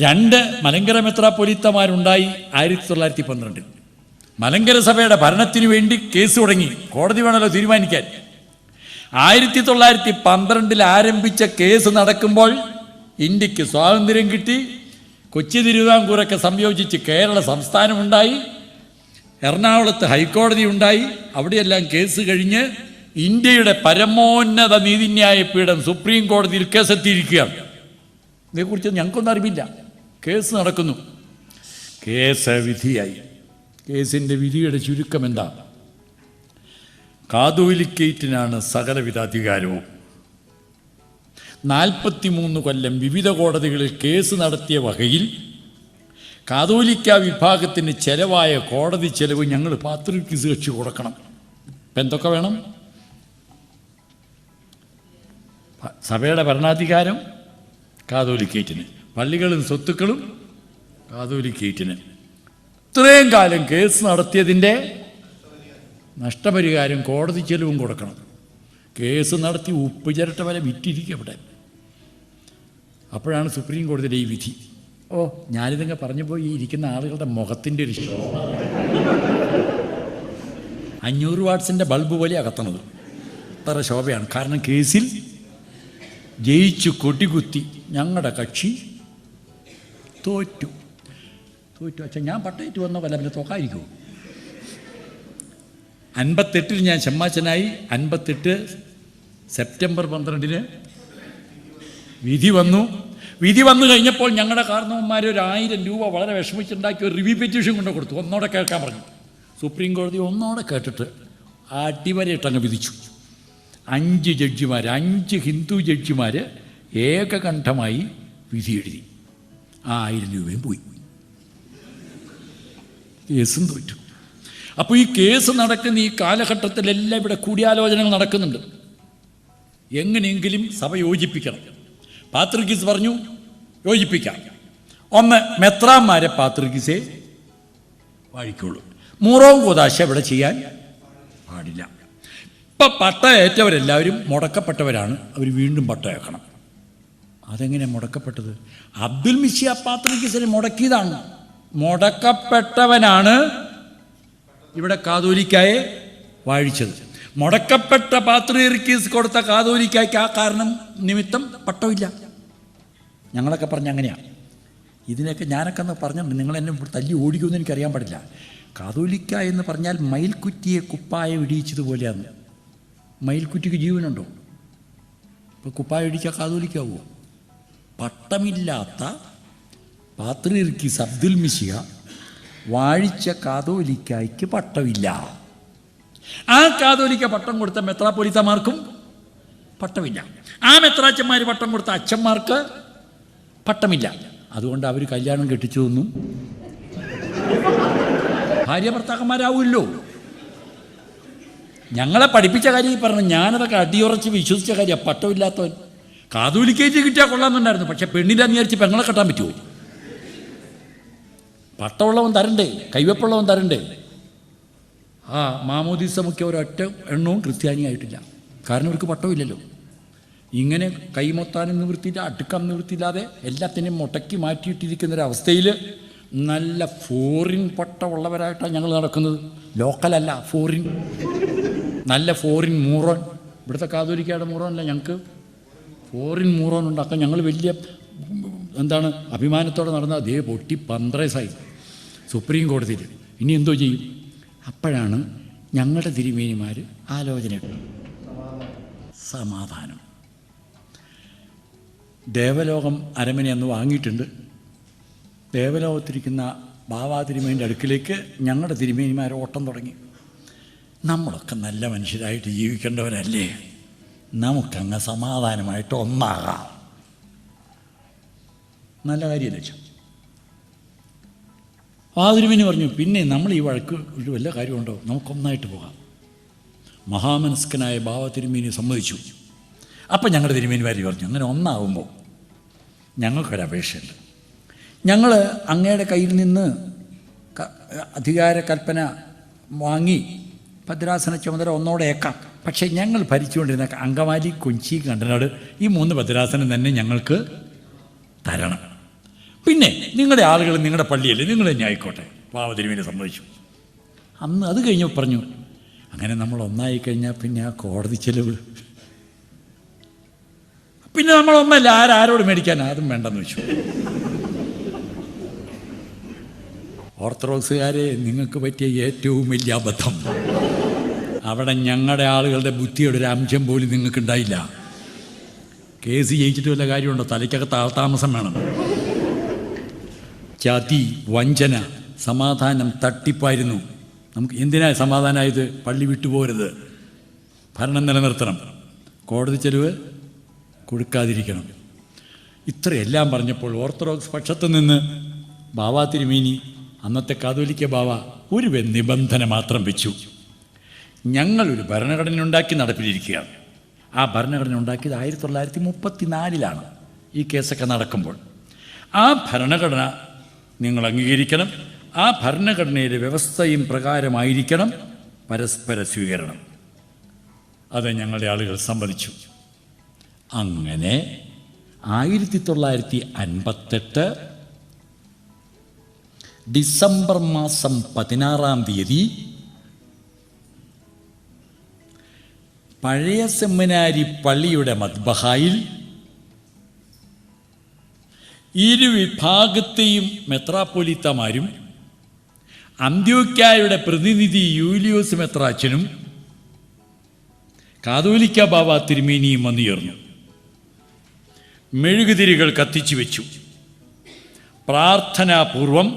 രണ്ട് മലങ്കര മെത്രാപ്പൊലിത്തമാരുണ്ടായി ആയിരത്തി തൊള്ളായിരത്തി പന്ത്രണ്ടിൽ മലങ്കര സഭയുടെ ഭരണത്തിനു വേണ്ടി കേസ് തുടങ്ങി. കോടതി വേണമല്ലോ തീരുമാനിക്കാൻ. ആയിരത്തി തൊള്ളായിരത്തി പന്ത്രണ്ടിൽ ആരംഭിച്ച കേസ് നടക്കുമ്പോൾ ഇന്ത്യയ്ക്ക് സ്വാതന്ത്ര്യം കിട്ടി. കൊച്ചി തിരുവിതാംകൂറൊക്കെ സംയോജിച്ച് കേരള സംസ്ഥാനമുണ്ടായി. എറണാകുളത്ത് ഹൈക്കോടതി ഉണ്ടായി. അവിടെയെല്ലാം കേസ് കഴിഞ്ഞ് ഇന്ത്യയുടെ പരമോന്നത നീതിന്യായ പീഠം സുപ്രീം കോടതിയിൽ കേസെത്തിയിരിക്കുകയാണ്. ഇതേക്കുറിച്ച് ഞങ്ങൾക്കൊന്നും അറിവില്ല കേസ് നടക്കുന്നു. കേസ് വിധിയായി കേസിന്റെ വിധിയുടെ ചുരുക്കം എന്താ കാതോലിക്കേറ്റിനാണ് സകലവിധ അധികാരവും നാൽപ്പത്തിമൂന്ന് കൊല്ലം വിവിധ കോടതികളിൽ കേസ് നടത്തിയ വകയിൽ കാതോലിക്ക വിഭാഗത്തിന് ചെലവായ കോടതി ചെലവ് ഞങ്ങൾ പാത്രിക്ക് വെച്ച് കൊടുക്കണം. ഇപ്പം എന്തൊക്കെ വേണം? സഭയുടെ ഭരണാധികാരം കാതോലിക്കേറ്റിന്. പള്ളികളും സ്വത്തുക്കളും കാതോലിക്കേറ്റിന്. ഇത്രയും കാലം കേസ് നടത്തിയതിന്റെ നഷ്ടപരിഹാരം കോടതി ചെലവും കൊടുക്കണം. കേസ് നടത്തി ഉപ്പ് ചിരട്ട വരെ വിറ്റിരിക്കും അവിടെ. അപ്പോഴാണ് സുപ്രീം കോടതിയുടെ ഈ വിധി. ഓ ഞാനിതങ്ങ് പറഞ്ഞു പോയി ഇരിക്കുന്ന ആളുകളുടെ മുഖത്തിന്റെ ഒരു ഇഷ്ടം അഞ്ഞൂറ് വാട്ട്സിന്റെ ബൾബ് പോലെ അകത്തണത്. അത്ര ശോഭയാണ്. കാരണം കേസിൽ ജയിച്ചു കൊടികുത്തി ഞങ്ങളുടെ കക്ഷി തോറ്റു. തോറ്റു. അച്ഛൻ ഞാൻ പട്ടയറ്റ് വന്ന കൊല്ലം പിന്നെ തോക്കായിരിക്കുമോ അൻപത്തെട്ടിൽ ഞാൻ ചെമ്മാച്ചനായി അൻപത്തെട്ട് സെപ്റ്റംബർ പന്ത്രണ്ടിന് വിധി വന്നു. വിധി വന്നു കഴിഞ്ഞപ്പോൾ ഞങ്ങളുടെ കാരണവന്മാർ ഒരു ആയിരം രൂപ വളരെ വിഷമിച്ചുണ്ടാക്കി ഒരു റിവ്യൂ പെറ്റീഷൻ കൊണ്ട് കൊടുത്തു. ഒന്നോടെ കേൾക്കാൻ പറഞ്ഞു. സുപ്രീം കോടതി ഒന്നോടെ കേട്ടിട്ട് അടിവരയിട്ടങ്ങ് വിധിച്ചു. അഞ്ച് ജഡ്ജിമാർ അഞ്ച് ഹിന്ദു ജഡ്ജിമാർ ഏകകണ്ഠമായി വിധി എഴുതി. ആ ആയിരം രൂപയും പോയി. കേസും തോറ്റു. അപ്പോൾ ഈ കേസ് നടക്കുന്ന ഈ കാലഘട്ടത്തിലെല്ലാം ഇവിടെ കൂടിയാലോചനകൾ നടക്കുന്നുണ്ട്. എങ്ങനെയെങ്കിലും സഭ യോജിപ്പിക്കണം. പാത്രിക്കീസ് പറഞ്ഞു യോജിപ്പിക്കാം. ഒന്ന് മെത്രാന്മാരെ പാത്രിക്കീസേ വാഴിക്കുള്ളൂ മൂറവും കൂതാശ ഇവിടെ ചെയ്യാൻ പാടില്ല. ഇപ്പം പട്ടയേറ്റവരെല്ലാവരും മുടക്കപ്പെട്ടവരാണ്. അവർ വീണ്ടും പട്ടയേക്കണം അതെങ്ങനെ മുടക്കപ്പെട്ടത്? അബ്ദുൽ മിഷി പാത്രിക്കീസിനെ മുടക്കിയതാണ്. മുടക്കപ്പെട്ടവനാണ് ഇവിടെ കാതോലിക്കായെ വാഴിച്ചത്. മുടക്കപ്പെട്ട പാത്രീർക്കീസ് കൊടുത്ത കാതോലിക്കായ്ക്ക് ആ കാരണം നിമിത്തം പട്ടമില്ല. ഞങ്ങളൊക്കെ പറഞ്ഞ അങ്ങനെയാണ് ഇതിനൊക്കെ ഞാനൊക്കെ എന്ന് പറഞ്ഞിട്ടുണ്ട്. നിങ്ങൾ എന്നെ തല്ലി ഓടിക്കുമെന്ന് എനിക്കറിയാൻ പാടില്ല. കാതോലിക്ക എന്ന് പറഞ്ഞാൽ മയിൽക്കുറ്റിയെ കുപ്പായം ഇടിയിച്ചതുപോലെയാണ് മയിൽക്കുറ്റിക്ക് ജീവനുണ്ടോ? ഇപ്പോൾ കുപ്പായം ഇടിച്ചാൽ കാതോലിക്കാവോ? പട്ടമില്ലാത്ത പാത്രീർക്കീസ് സബ്ദുൽ മിശിക വാഴിച്ച കാതോലിക്കായ്ക്ക് പട്ടമില്ല. ആ കാതോലിക്ക പട്ടം കൊടുത്ത മെത്രാപ്പൊലിത്തമാർക്കും പട്ടമില്ല. ആ മെത്രാച്ചന്മാർ പട്ടം കൊടുത്ത അച്ഛന്മാർക്ക് പട്ടമില്ല. അതുകൊണ്ട് അവർ കല്യാണം കെട്ടിച്ചു തന്നു. ഭാര്യ ഭർത്താക്കന്മാരാവുമല്ലോ ഞങ്ങളെ പഠിപ്പിച്ച കാര്യം ഈ പറഞ്ഞു ഞാനതൊക്കെ അടിയുറച്ച് വിശ്വസിച്ച കാര്യം പട്ടമില്ലാത്തവൻ. കാതോലിക്കേറ്റ് കിട്ടിയാൽ കൊള്ളാമെന്നുണ്ടായിരുന്നു. പക്ഷെ പെണ്ണിന്റെ അംഗീകരിച്ച് പെങ്ങളെ കെട്ടാൻ പറ്റുമോ? പട്ടമുള്ളവൻ തരണ്ടേ? കൈവപ്പുള്ളവൻ തരണ്ടേ? ആ മാമോദീസ മുഖ്യ ഒരൊറ്റ എണ്ണവും ക്രിസ്ത്യാനിയായിട്ടില്ല. കാരണം ഇവർക്ക് പട്ടമില്ലല്ലോ. ഇങ്ങനെ കൈമൊത്താനും നിവൃത്തിയില്ല അടുക്കാൻ നിവൃത്തിയില്ലാതെ എല്ലാത്തിനെയും മുടക്കി മാറ്റിയിട്ടിരിക്കുന്ന ഒരു അവസ്ഥയിൽ നല്ല ഫോറിൻ പട്ടമുള്ളവരായിട്ടാണ് ഞങ്ങൾ നടക്കുന്നത്. ലോക്കലല്ല ഫോറിൻ നല്ല ഫോറിൻ മൂറോൻ ഇവിടുത്തെ കാതോലിക്കയുടെ മൂറോനല്ല ഞങ്ങൾക്ക്. ഫോറിൻ മൂറോൻ ഉണ്ടാക്കാൻ ഞങ്ങൾ വലിയ എന്താണ് അഭിമാനത്തോടെ നടന്ന അതേ പൊട്ടി പന്ത്രസായി സുപ്രീം കോടതിയിൽ. ഇനി എന്തോ ചെയ്യും? അപ്പോഴാണ് ഞങ്ങളുടെ തിരുമേനിമാർ ആലോചന. സമാധാനം. ദേവലോകം അരമന അന്ന് വാങ്ങിയിട്ടുണ്ട്. ദേവലോകത്തിരിക്കുന്ന ബാബാ തിരുമേനിന്റെ അടുക്കിലേക്ക് ഞങ്ങളുടെ തിരുമേനിമാർ ഓട്ടം തുടങ്ങി. നമ്മളൊക്കെ നല്ല മനുഷ്യരായിട്ട് ജീവിക്കേണ്ടവരല്ലേ? നമുക്കങ്ങ് സമാധാനമായിട്ട് ഒന്നാകാം. നല്ല കാര്യം ലക്ഷ്യം. ആ പറഞ്ഞു പിന്നെ നമ്മൾ ഈ വഴക്ക് ഒരു വല്ല കാര്യമുണ്ടോ? നമുക്കൊന്നായിട്ട് പോകാം. മഹാമനസ്കനായ ഭാവ തിരുമേനി സമ്മതിച്ചു. അപ്പം ഞങ്ങളുടെ തിരുമേനിമാർ പറഞ്ഞു അങ്ങനെ ഒന്നാവുമ്പോൾ ഞങ്ങൾക്കൊരപേക്ഷയുണ്ട് ഞങ്ങൾ അങ്ങയുടെ കയ്യിൽ നിന്ന് അധികാര കൽപ്പന വാങ്ങി ഭദ്രാസന ചുമതല ഒന്നോടെ ഏക്കാം. പക്ഷേ ഞങ്ങൾ ഭരിച്ചുകൊണ്ടിരുന്ന അങ്കമാലി കൊച്ചി കണ്ടനാട് ഈ മൂന്ന് ഭദ്രാസനം തന്നെ ഞങ്ങൾക്ക് തരണം. പിന്നെ നിങ്ങളുടെ ആളുകൾ നിങ്ങളുടെ പള്ളിയല്ലേ? നിങ്ങൾ തന്നെ ആയിക്കോട്ടെ. പാവതിരുവിനെ സമ്മതിച്ചു. അന്ന് അത് കഴിഞ്ഞ് പറഞ്ഞു അങ്ങനെ നമ്മൾ ഒന്നായി കഴിഞ്ഞാൽ പിന്നെ ആ കോടതി ചെലവ്. പിന്നെ നമ്മൾ ഒന്നല്ല ആരാരോട് മേടിക്കാൻ അതും വേണ്ടെന്ന് വെച്ചു. ഓർത്തഡോക്സുകാരെ നിങ്ങൾക്ക് പറ്റിയ ഏറ്റവും വലിയ അബദ്ധം. അവിടെ ഞങ്ങളുടെ ആളുകളുടെ ബുദ്ധിയുടെ ഒരു അംശം പോലും നിങ്ങൾക്ക് ഉണ്ടായില്ല കേസ് ജയിച്ചിട്ട് വല്ല കാര്യമുണ്ടോ? തലയ്ക്കകത്ത് ആൾതാമസം വേണം. ചതി വഞ്ചന സമാധാനം തട്ടിപ്പായിരുന്നു. നമുക്ക് എന്തിനാ സമാധാനമായത് പള്ളി വിട്ടുപോരുത് ഭരണം നിലനിർത്തണം. കോടതി ചെലവ് കൊടുക്കാതിരിക്കണം. ഇത്രയെല്ലാം പറഞ്ഞപ്പോൾ ഓർത്തഡോക്സ് പക്ഷത്തു നിന്ന് ബാവാ തിരുമേനി അന്നത്തെ കാതോലിക്ക ബാവ ഒരു നിബന്ധന മാത്രം വെച്ചു. ഞങ്ങളൊരു ഭരണഘടന ഉണ്ടാക്കി നടപ്പിലിരിക്കുകയാണ്. ആ ഭരണഘടന ഉണ്ടാക്കിയത് ആയിരത്തി തൊള്ളായിരത്തി മുപ്പത്തി നാലിലാണ് ഈ കേസൊക്കെ നടക്കുമ്പോൾ. ആ ഭരണഘടന നിങ്ങൾ അംഗീകരിക്കണം. ആ ഭരണഘടനയിലെ വ്യവസ്ഥയും പ്രകാരമായിരിക്കണം പരസ്പര സ്വീകരണം. അത് ഞങ്ങളുടെ ആളുകൾ സമ്മതിച്ചു. അങ്ങനെ ആയിരത്തി തൊള്ളായിരത്തി അൻപത്തെട്ട് ഡിസംബർ മാസം പതിനാറാം തീയതി പഴയ സെമിനാരി പള്ളിയുടെ മദ്ബഹായിൽ ഇരുവിഭാഗത്തെയും മെത്രാപ്പൊലിത്തമാരും അന്ത്യോക്യായുടെ പ്രതിനിധി യൂലിയോസ് മെത്രാച്ചനും കാതോലിക്ക ബാബ തിരുമേനിയും വന്നുയർന്നു മെഴുകുതിരികൾ കത്തിച്ചു വെച്ചു. പ്രാർത്ഥനാപൂർവം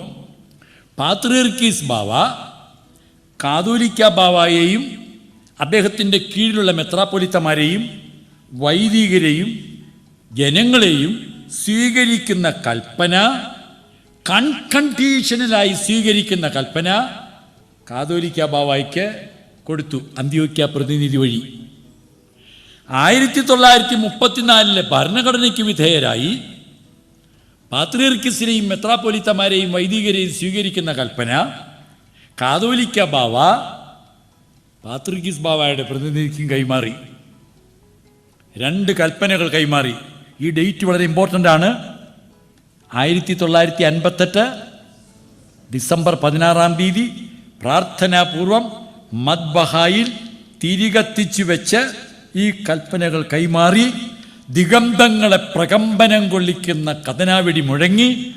പാത്രീർക്കീസ് ബാവ കാതോലിക്ക ബാവായെയും അദ്ദേഹത്തിന്റെ കീഴിലുള്ള മെത്രാപ്പൊലിത്തമാരെയും വൈദികരെയും ജനങ്ങളെയും സ്വീകരിക്കുന്ന കൽപ്പന കൺകണ്ടീഷണലായി സ്വീകരിക്കുന്ന കൽപ്പന കാതോലിക്ക ബാവായ്ക്ക് കൊടുത്തു അന്ത്യോക്യ പ്രതിനിധി വഴി. ആയിരത്തി തൊള്ളായിരത്തി മുപ്പത്തിനാലിലെ ഭരണഘടനയ്ക്ക് വിധേയരായി പാത്രീർക്കിസിനെയും മെത്രാപ്പൊലിത്തമാരെയും വൈദികരെയും സ്വീകരിക്കുന്ന കൽപ്പന കാതോലിക്ക ബാവ പാത്രിക്കിസ് ബാവായുടെ പ്രതിനിധിക്കും കൈമാറി. രണ്ട് കൽപ്പനകൾ കൈമാറി. ഈ ഡേറ്റ് വളരെ ഇമ്പോർട്ടന്റ് ആണ്. ആയിരത്തി തൊള്ളായിരത്തി അൻപത്തെട്ട് ഡിസംബർ പതിനാറാം തീയതി പ്രാർത്ഥനാപൂർവം മദ്ബഹായിൽ തിരികത്തിച്ചു വെച്ച് ഈ കൽപ്പനകൾ കൈമാറി ദിഗന്ധങ്ങളെ പ്രകമ്പനം കൊള്ളിക്കുന്ന കഥനാവെടി മുഴങ്ങി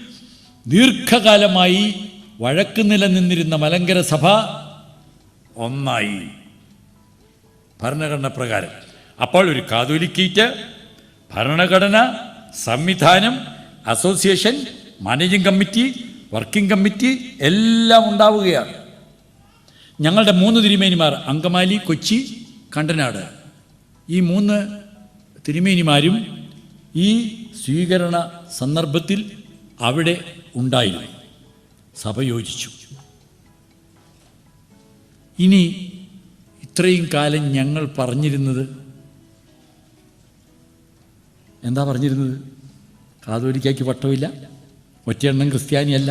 ദീർഘകാലമായി വഴക്ക് നിലനിന്നിരുന്ന മലങ്കര സഭ ഒന്നായി. ഭരണഘടന പ്രകാരം. അപ്പോൾ ഒരു കാതോലിക്കേറ്റ് ഭരണഘടന സംവിധാനം association managing committee working committee എല്ലാം ഉണ്ടാവുകയാണ്. ഞങ്ങളുടെ മൂന്ന് തിരുമേനിമാർ അങ്കമാലി കൊച്ചി കണ്ടനാട്. ഈ മൂന്ന് തിരുമേനിമാരും ഈ സ്വീകരണ സന്ദർഭത്തിൽ അവിടെ ഉണ്ടായിരുന്നു. സഭ യോജിച്ചു. ഇനി ഇത്രയും കാലം ഞങ്ങൾ പറഞ്ഞിരുന്നത്? എന്താ പറഞ്ഞിരുന്നത്? കാതോലിക്കാക്കി പട്ടമില്ല ഒറ്റയെണ്ണം ക്രിസ്ത്യാനിയല്ല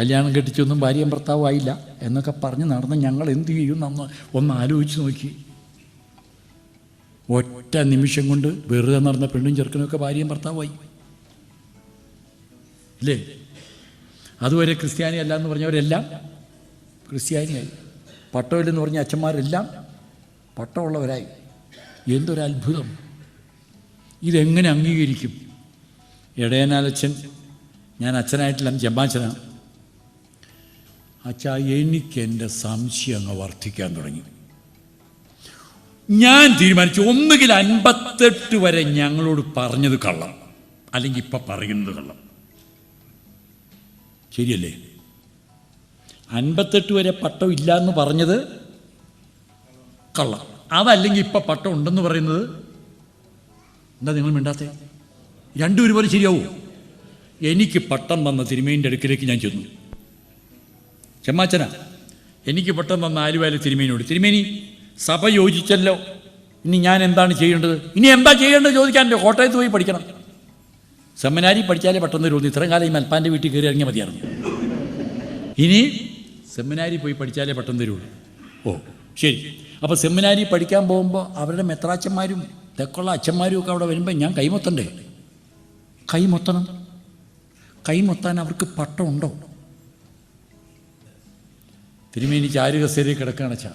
കല്യാണം കെട്ടിച്ചൊന്നും ഭാര്യയും ഭർത്താവും ആയില്ല എന്നൊക്കെ പറഞ്ഞ് നടന്ന് ഞങ്ങൾ എന്ത് ചെയ്യും എന്ന് ഒന്ന് ആലോചിച്ച് നോക്കി. ഒറ്റ നിമിഷം കൊണ്ട് വെറുതെ നടന്ന പെണ്ണും ചെറുക്കനൊക്കെ ഭാര്യയും ഭർത്താവുമായി. ഇല്ലേ? അതുവരെ ക്രിസ്ത്യാനി അല്ല എന്ന് പറഞ്ഞവരെല്ലാം ക്രിസ്ത്യാനിയായി. പട്ടമില്ലെന്ന് പറഞ്ഞ അച്ഛന്മാരെല്ലാം പട്ടമുള്ളവരായി. എന്തൊരത്ഭുതം ഇതെങ്ങനെ അംഗീകരിക്കും? ഇടയനാലച്ഛൻ ഞാൻ അച്ഛനായിട്ടില്ല ചെമ്പാച്ചനാണ് അച്ഛാ എനിക്ക് എന്റെ സംശയം അങ്ങ് വർദ്ധിക്കാൻ തുടങ്ങി. ഞാൻ തീരുമാനിച്ചു ഒന്നുകിൽ അൻപത്തെട്ട് വരെ ഞങ്ങളോട് പറഞ്ഞത് കള്ളം. അല്ലെങ്കിൽ ഇപ്പം പറയുന്നത് കള്ളം. ശരിയല്ലേ? അൻപത്തെട്ട് വരെ പട്ടം ഇല്ല എന്ന് പറഞ്ഞത് കള്ളം അതല്ലെങ്കിൽ ഇപ്പം പട്ടം ഉണ്ടെന്ന് പറയുന്നത് എന്താ നിങ്ങൾ മിണ്ടാത്തേ? രണ്ടും ഒരുപോലെ ശരിയാവും? എനിക്ക് പട്ടം തന്ന തിരുമേന്റെ അടുക്കിലേക്ക് ഞാൻ ചെന്നു. ചെമ്മാച്ചന എനിക്ക് പട്ടം തന്ന ആലുവാല തിരുമേനിയോട് തിരുമേനി സഭ യോജിച്ചല്ലോ. ഇനി ഞാൻ എന്താണ് ചെയ്യേണ്ടത്? ഇനി എന്താ ചെയ്യേണ്ടത് ചോദിക്കാൻ കോട്ടയത്ത് പോയി പഠിക്കണം. സെമിനാരി പഠിച്ചാലേ പെട്ടെന്ന് തോന്നി ഇത്രയും കാലം ഈ മൽപ്പാന്റെ വീട്ടിൽ കയറി ഇറങ്ങിയ മതിയായിരുന്നു. ഇനി സെമിനാരി പോയി പഠിച്ചാലേ പെട്ടെന്ന് തരുള്ളൂ. ഓ ശരി. അപ്പോൾ സെമിനാരി പഠിക്കാൻ പോകുമ്പോൾ അവരുടെ മെത്രാച്ചന്മാരും തെക്കുള്ള അച്ഛന്മാരും ഒക്കെ അവിടെ വരുമ്പോൾ ഞാൻ കൈമൊത്തണ്ടേ കൈമൊത്തണം കൈമൊത്താൻ അവർക്ക് പട്ടമുണ്ടോ? തിരുമേനി ചാരുകസേരി കിടക്കുകയാണ് ചാ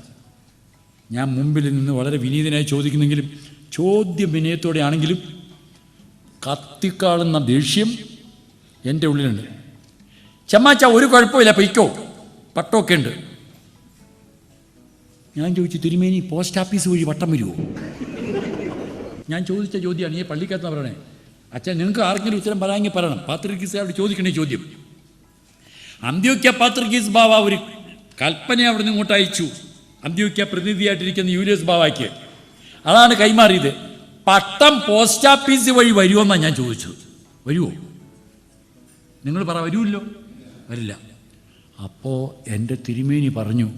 ഞാൻ മുമ്പിൽ നിന്ന് വളരെ വിനീതനായി ചോദിക്കുന്നെങ്കിലും ചോദ്യ വിനയത്തോടെ ആണെങ്കിലും കത്തിക്കാളുന്ന ദേഷ്യം എന്റെ ഉള്ളിലുണ്ട്. ചമ്മാച്ച ഒരു കുഴപ്പമില്ല പൊയ്ക്കോ. പട്ടമൊക്കെ ഉണ്ട്. ഞാൻ ചോദിച്ചു തിരുമേനി പോസ്റ്റ് ഓഫീസ് വഴി വട്ടം വരുമോ ഞാൻ ചോദിച്ച ചോദ്യമാണ് ഈ പള്ളിക്കകത്ത് പറയണേ അച്ഛൻ നിങ്ങൾക്ക് ആർക്കെങ്കിലും ഉത്തരം പറയാമെങ്കിൽ പറയണം. അവിടെ ചോദിക്കണേ ചോദ്യം. അന്ത്യോക്യ പാത്രിക്കീസ് ബാവ ഒരു കൽപ്പന അവിടെ നിന്ന് ഇങ്ങോട്ട് അയച്ചു. അന്ത്യോക്യ പ്രതിനിധിയായിട്ടിരിക്കുന്ന യൂലിയസ് ബാവയ്ക്ക്. അതാണ് കൈമാറിയത്. പട്ടം പോസ്റ്റ് ഓഫീസ് വഴി വരുമെന്നാണ് ഞാൻ ചോദിച്ചത്. വരുമോ നിങ്ങൾ പറ വരുമല്ലോ? വരില്ല. അപ്പോൾ എന്റെ തിരുമേനി പറഞ്ഞു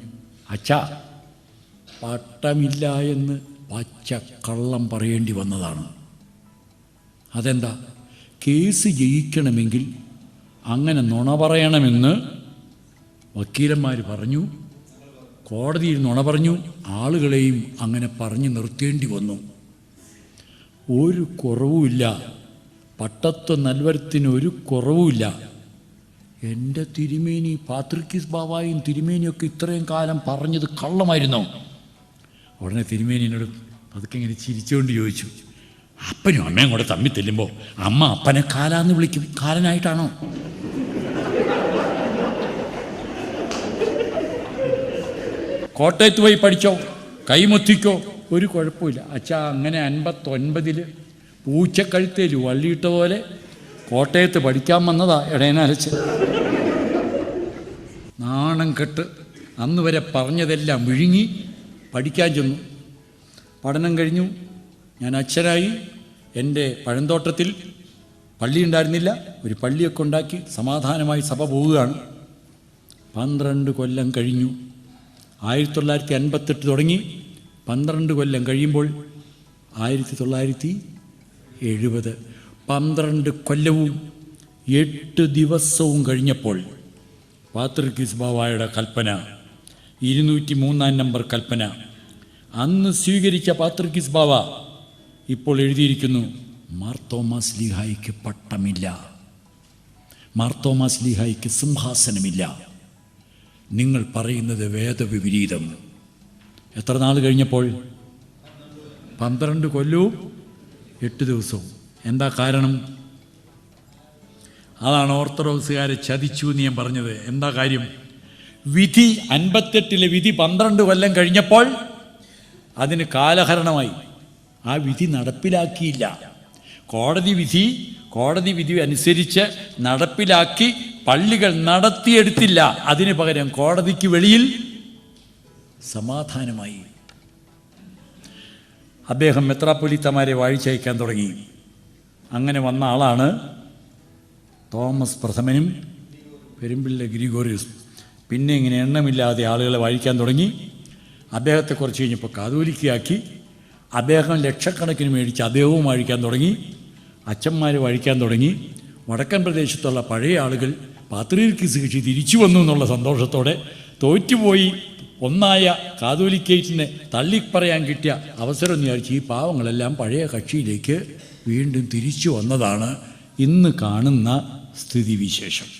അച്ഛാ പട്ടമില്ല എന്ന് പച്ച കള്ളം പറയേണ്ടി വന്നതാണ്. അതെന്താ? കേസ് ജയിക്കണമെങ്കിൽ അങ്ങനെ നുണ പറയണമെന്ന് വക്കീലന്മാർ പറഞ്ഞു. കോടതിയിൽ നുണ പറഞ്ഞു. ആളുകളെയും അങ്ങനെ പറഞ്ഞു നിർത്തേണ്ടി വന്നു. ഒരു കുറവുമില്ല. പട്ടത്വ നൽവരത്തിന് ഒരു കുറവുമില്ല. എന്റെ തിരുമേനി പാത്രിക്കിസ് ബാബായും തിരുമേനിയൊക്കെ ഇത്രയും കാലം പറഞ്ഞത് കള്ളമായിരുന്നോ? ഉടനെ തിരുമേനി എന്നോട് അതൊക്കെ ഇങ്ങനെ ചിരിച്ചുകൊണ്ട് ചോദിച്ചു അപ്പനും അമ്മയും കൂടെ തമ്മിൽ തെല്ലുമ്പോൾ അമ്മ അപ്പനെ കാലാന്ന് വിളിക്കും കാലനായിട്ടാണോ? കോട്ടയത്ത് പോയി പഠിച്ചോ? കൈമൊത്തിക്കോ? ഒരു കുഴപ്പമില്ല. അച്ഛാ അങ്ങനെ അൻപത്തൊൻപതിൽ പൂച്ചക്കഴുത്തേൽ വള്ളിയിട്ട പോലെ കോട്ടയത്ത് പഠിക്കാൻ വന്നതാ ഇടയനരച്ച് നാണം കെട്ട് അന്ന് വരെ പറഞ്ഞതെല്ലാം വിഴുങ്ങി പഠിക്കാൻ ചെന്നു. പഠനം കഴിഞ്ഞു. ഞാൻ അച്ഛനായി. എന്റെ പഴന്തോട്ടത്തിൽ പള്ളി ഉണ്ടായിരുന്നില്ല. ഒരു പള്ളിയൊക്കെ ഉണ്ടാക്കി സമാധാനമായി സഭ പോവുകയാണ്. പന്ത്രണ്ട് കൊല്ലം കഴിഞ്ഞു. ആയിരത്തി തൊള്ളായിരത്തി അൻപത്തെട്ട് തുടങ്ങി. പന്ത്രണ്ട് കൊല്ലം കഴിയുമ്പോൾ ആയിരത്തി തൊള്ളായിരത്തി എഴുപത് പന്ത്രണ്ട് കൊല്ലവും എട്ട് ദിവസവും കഴിഞ്ഞപ്പോൾ പാത്രിക്കിസ് ബാവായുടെ കൽപ്പന ഇരുന്നൂറ്റി മൂന്നാം നമ്പർ കൽപ്പന. അന്ന് സ്വീകരിച്ച പാത്രിക്കിസ് ബാവ ഇപ്പോൾ എഴുതിയിരിക്കുന്നു മാർത്തോമാസ് ലീഹായിക്ക് പട്ടമില്ല. മാർത്തോമാസ് ലീഹായിക്ക് സിംഹാസനമില്ല. നിങ്ങൾ പറയുന്നത് വേദവിപരീതം. എത്ര നാൾ കഴിഞ്ഞപ്പോൾ? പന്ത്രണ്ട് കൊല്ലവും എട്ട് ദിവസവും. എന്താ കാരണം? അതാണ് ഓർത്തഡോക്സുകാരെ ചതിച്ചു എന്ന് ഞാൻ പറഞ്ഞത്. എന്താ കാര്യം? വിധി അൻപത്തെട്ടിലെ വിധി പന്ത്രണ്ട് കൊല്ലം കഴിഞ്ഞപ്പോൾ അതിന് കാലഹരണമായി. ആ വിധി നടപ്പിലാക്കിയില്ല. കോടതി വിധി കോടതി വിധി അനുസരിച്ച് നടപ്പിലാക്കി പള്ളികൾ നടത്തിയെടുത്തില്ല. അതിന് പകരം കോടതിക്ക് വെളിയിൽ സമാധാനമായി. അദ്ദേഹം മെത്രാപ്പൊലിത്തമാരെ വാഴിച്ചയക്കാൻ തുടങ്ങി. അങ്ങനെ വന്ന ആളാണ് തോമസ് പ്രഥമനും പെരുമ്പിള്ള ഗ്രിഗോറിയസ്. പിന്നെ ഇങ്ങനെ എണ്ണമില്ലാതെ ആളുകളെ വാഴിക്കാൻ തുടങ്ങി. അദ്ദേഹത്തെ കുറച്ച് കഴിഞ്ഞപ്പോൾ കാതോലിക്കയാക്കി. അദ്ദേഹം ലക്ഷക്കണക്കിന് മേടിച്ച് അദ്ദേഹവും വാഴിക്കാൻ തുടങ്ങി. അച്ഛന്മാർ വാഴിക്കാൻ തുടങ്ങി. വടക്കൻ പ്രദേശത്തുള്ള പഴയ ആളുകൾ പാത്രീർക്ക് സൃഷ്ടി തിരിച്ചു വന്നു എന്നുള്ള സന്തോഷത്തോടെ തോറ്റുപോയി. ഒന്നായ കാതോലിക്കേറ്റിനെ തള്ളിപ്പറയാൻ കിട്ടിയ അവസരം എന്ന് വിചാരിച്ച് ഈ പാവങ്ങളെല്ലാം പഴയ കക്ഷിയിലേക്ക് വീണ്ടും തിരിച്ചു വന്നതാണ് ഇന്ന് കാണുന്ന സ്ഥിതിവിശേഷം.